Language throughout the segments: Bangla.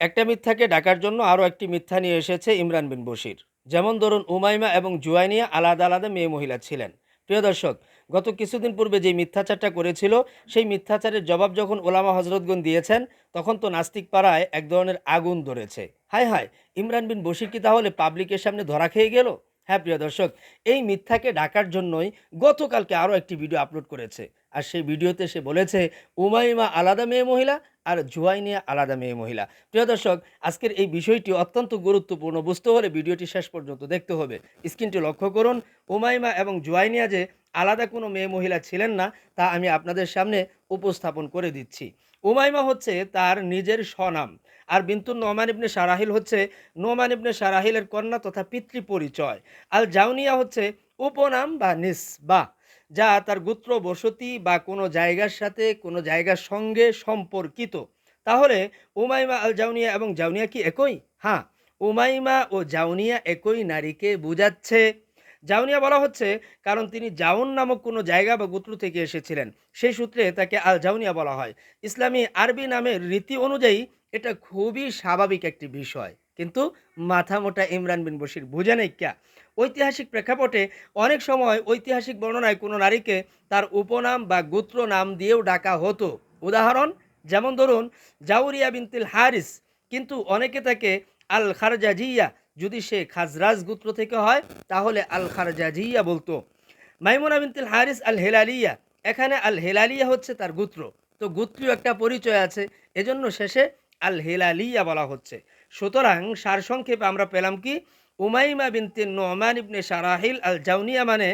একটা মিথ্যাকে ডাকার জন্য আরও একটি মিথ্যা নিয়ে এসেছে ইমরান বিন বশির। যেমন ধরুন উমাইমা এবং জুয়াইনিয়া আলাদা আলাদা মেয়ে মহিলা ছিলেন। প্রিয় দর্শক, গত কিছুদিন পূর্বে যে মিথ্যাচারটা করেছিল, সেই মিথ্যাচারের জবাব যখন ওলামা হজরতগণ দিয়েছেন, তখন তো নাস্তিক পাড়ায় এক ধরনের আগুন ধরেছে। হায় হায়, ইমরান বিন বশির কি তাহলে পাবলিকের সামনে ধরা খেয়ে গেল? হ্যাঁ প্রিয় দর্শক, এই মিথ্যাকে ডাকার জন্যই গতকালকে আরও একটি ভিডিও আপলোড করেছে। আর সেই ভিডিওতে সে বলেছে, উমাইমা আলাদা মেয়ে মহিলা আর জুয়াইনিয়া আলাদা মেয়ে মহিলা। প্রিয় দর্শক, আজকের এই বিষয়টি অত্যন্ত গুরুত্বপূর্ণ বুঝতে হলে ভিডিওটি শেষ পর্যন্ত দেখতে হবে। স্ক্রিনটি লক্ষ্য করুন, উমাইমা এবং জুয়াইনিয়া যে আলাদা কোনো মেয়ে মহিলা ছিলেন না, তা আমি আপনাদের সামনে উপস্থাপন করে দিচ্ছি। উমাইমা হচ্ছে তার নিজের স্বনাম। আর বিন্তুর নোমান ইবনে সারাহিল হচ্ছে নোমান ইবনে সারাহিলের কন্যা তথা পিতৃ পরিচয় আল জাউনিয়া হচ্ছে উপনাম বা নিসবা, যা তার গোত্র বসতি বা কোনো জায়গার সাথে, কোনো জায়গার সঙ্গে সম্পর্কিত। তাহলে উমাইমা, আল জাউনিয়া এবং জাউনিয়া কি একই? হ্যাঁ উমাইমা ও জাউনিয়া একই নারীকে বোঝাচ্ছে। জাউনিয়া বলা হচ্ছে, কারণ তিনি জাউন নামক কোনো জায়গা বা গোত্র থেকে এসেছিলেন। সেই সূত্রে তাকে আল জাউনিয়া বলা হয়। ইসলামী আরবি নামের রীতি অনুযায়ী এটা খুবই স্বাভাবিক একটি বিষয়। কিন্তু মাথা মোটা ইমরান বিন বশির বুঝে নেই ক্যা? ঐতিহাসিক প্রেক্ষাপটে অনেক সময় ঐতিহাসিক বর্ণনায় কোনো নারীকে তার উপনাম বা গোত্র নাম দিয়েও ডাকা হতো। উদাহরণ, যেমন ধরুন, জাউরিয়া বিনতিল হারিস। কিন্তু অনেকে তাকে আল খারজাজিয়া যদি সে খাজরাজ গোত্র থেকে হয়, তাহলে আল খারজাজিয়া বলতো। মাইমুনা বিনতিল হারিস আল হেলালিয়া এখানে আল হেলালিয়া হচ্ছে তার গোত্র। তো গোত্রীয় একটা পরিচয় আছে, এজন্য শেষে আল হেলালিয়া বলা হচ্ছে। সুতরাং সারসংক্ষেপে আমরা পেলাম কি, উমাইমা বিনতে নোমান ইবনে সারাহিল আল জাউনিয়া মানে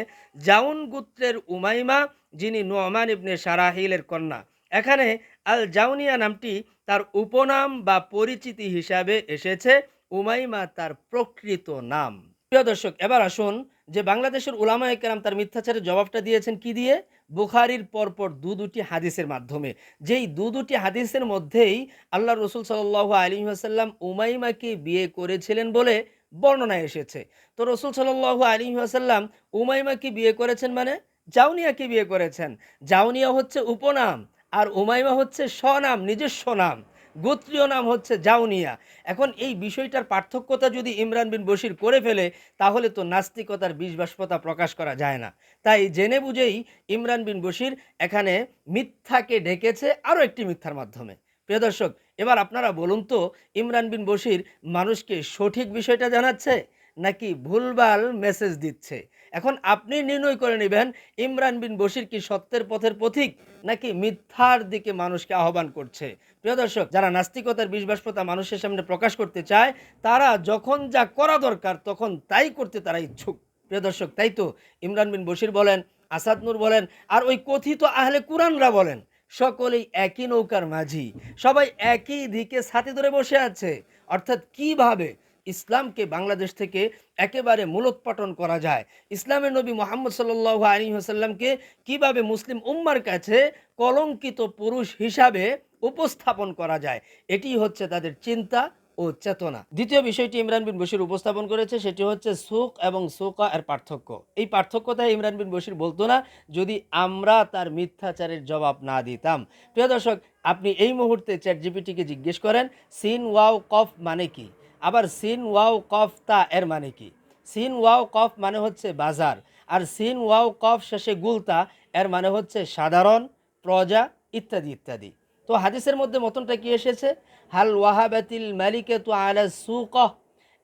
জাউন গোত্রের উমাইমা, যিনি নোমান ইবনে সারাহিলের কন্যা। এখানে আল জাউনিয়া নামটি তার উপনাম বা পরিচিতি হিসাবে এসেছে। উমাইমা তার প্রকৃত নাম। প্রিয় দর্শক, এবার আসুন যে বাংলাদেশের উলামা একরাম তার মিথ্যাচারের জবাবটা দিয়েছেন কি দিয়ে? বুখারির পরপর দু দুটি হাদিসের মাধ্যমে। যেই দু দুটি হাদিসের মধ্যেই আল্লাহ রসুল সাল্লাহ আলী আসাল্লাম উমাইমাকে বিয়ে করেছিলেন বলে বর্ণনা এসেছে। তো রসুল সাল্লাহ আলী আসাল্লাম উমাইমাকে বিয়ে করেছেন মানে জাউনিয়াকে বিয়ে করেছেন। জাউনিয়া হচ্ছে উপনাম আর উমাইমা হচ্ছে স্বনাম, নিজস্ব নাম। গোত্রীয় নাম হচ্ছে জাউনিয়া। এখন এই বিষয়টার পার্থক্যতা যদি ইমরান বিন বশির করে ফেলে, তাহলে তো নাস্তিকতার বিষবাষ্পতা প্রকাশ করা যায় না। তাই জেনে বুঝেই ইমরান বিন বশির এখানে মিথ্যাকে ঢেকেছে আরও একটি মিথ্যার মাধ্যমে। প্রিয় দর্শক, এবার আপনারা বলুন তো, ইমরান বিন বশির মানুষকে সঠিক বিষয়টা জানাচ্ছে? নাকি ভুলভাল মেসেজ দিচ্ছে? এখন আপনি নির্ণয় করে নেবেন, ইমরান বিন বশির কি সত্যের পথের পথিক নাকি মিথ্যার দিকে মানুষকে আহ্বান করছে? প্রিয় দর্শক, যারা নাস্তিকতার বিষবাষ্পতা মানুষের সামনে প্রকাশ করতে চায়, তারা যখন যা করা দরকার তখন তাই করতে তারা ইচ্ছুক। প্রিয় দর্শক, তাই তো? ইমরান বিন বশির বলেন, আসাদ নূর বলেন, আর ওই কথিত আহলে কুরআনরা বলেন, সকলেই একই নৌকার মাঝি, সবাই একই দিকে ছাতি ধরে বসে আছে। অর্থাৎ কীভাবে ইসলামকে বাংলাদেশ থেকে একেবারে মূলোৎপাটন করা যায়। ইসলামের নবী মোহাম্মদ সাল্লাহ আলী হাসাল্লামকে কীভাবে মুসলিম উম্মার কাছে কলঙ্কিত পুরুষ হিসাবে উপস্থাপন করা যায়, এটি হচ্ছে তাদের চিন্তা ও চেতনা। দ্বিতীয় বিষয়টি ইমরান বিন বশির উপস্থাপন করেছে, সেটি হচ্ছে সুখ এবং সুকা এর পার্থক্য। এই পার্থক্যতা ইমরান বিন বশির বলতো না, যদি আমরা তার মিথ্যাচারের জবাব না দিতাম। প্রিয় দর্শক, আপনি এই মুহূর্তে চ্যাট জিপিটিকে জিজ্ঞেস করেন, সিন ওয়াও কফ মানে কি? আবার সিন, ওয়াও, কফ, তা, এর মানে কি? সিন, ওয়াও, কফ মানে হচ্ছে বাজার। আর সিন, ওয়াও, কফ শেষে গুলতা এর মানে হচ্ছে সাধারণ, প্রজা, ইত্যাদি ইত্যাদি। তো হাদিসের মধ্যে মতনটা কি এসেছে? হাল ওয়াহাবাতিল মালিকে তো আলা সুক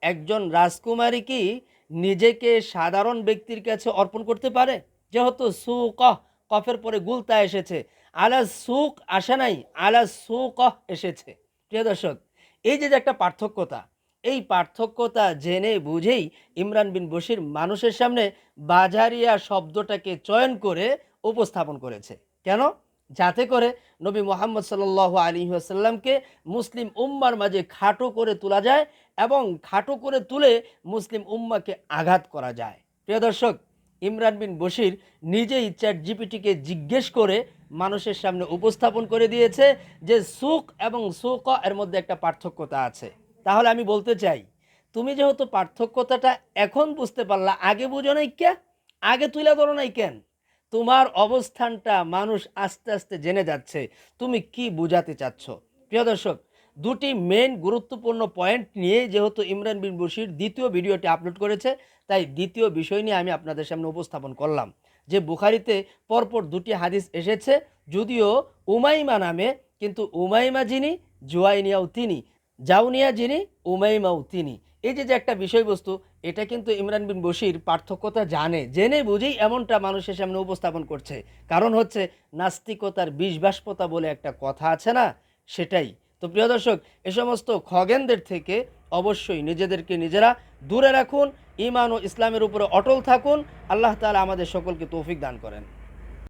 একজন রাজকুমারী কি নিজেকে সাধারণ ব্যক্তির কাছে অর্পণ করতে পারে? যেহেতু সুক কফের পরে গুলতা এসেছে। আলা সুক আসে নাই, আলা সুক এসেছে। প্রিয় দর্শক, এই যে একটা পার্থক্যতা এই পার্থক্যতা জেনে বুঝেই ইমরান বিন বশির মানুষের সামনে বাজারিয়া শব্দটাকে চয়ন করে উপস্থাপন করেছে। কেন? যাতে করে নবী মোহাম্মদ সাল আলী আসাল্লামকে মুসলিম উম্মার মাঝে খাটো করে তোলা যায় এবং খাটো করে তুলে মুসলিম উম্মাকে আঘাত করা যায়। প্রিয় দর্শক, ইমরান বিন বশির নিজেই চ্যাট জিপিটিকে জিজ্ঞেস করে মানুষের সামনে উপস্থাপন করে দিয়েছে যে সুখ এবং সুক এর মধ্যে একটা পার্থক্যতা আছে। তাহলে আমি বলতে চাই, তুমি যেহেতু পার্থক্যতাটা এখন বুঝতে পারলা, আগে বুঝো নাই কে? আগে তুলে ধরো নাই কেন? তোমার অবস্থানটা মানুষ আস্তে আস্তে জেনে যাচ্ছে, তুমি কি বুঝাতে চাচ্ছ? প্রিয় দর্শক, দুটি মেন গুরুত্বপূর্ণ পয়েন্ট নিয়ে যেহেতু ইমরান বিন বশির দ্বিতীয় ভিডিওটি আপলোড করেছে, তাই দ্বিতীয় বিষয় নিয়ে আমি আপনাদের সামনে উপস্থাপন করলাম। যে বুখারিতে পরপর দুটি হাদিস এসেছে, যদিও উমাইমা নামে, কিন্তু উমাইমা যিনি, জুয়াইনিয়াও তিনি। জাউনিয়া যিনি উমাইমাও তিনি। এই যে যে একটা বিষয়বস্তু, এটা কিন্তু ইমরান বিন বশির পার্থক্যতা জানে, জেনে বুঝেই এমনটা মানুষের সামনে উপস্থাপন করছে। কারণ হচ্ছে, নাস্তিকতার বিষবাষ্পতা বলে একটা কথা আছে না? সেটাই। তো প্রিয় দর্শক, এ সমস্ত খগেনদের থেকে অবশ্যই নিজেদেরকে নিজেরা দূরে রাখুন ইমান ও ইসলামের উপরে অটল থাকুন। আল্লাহ তালা আমাদের সকলকে তৌফিক দান করেন।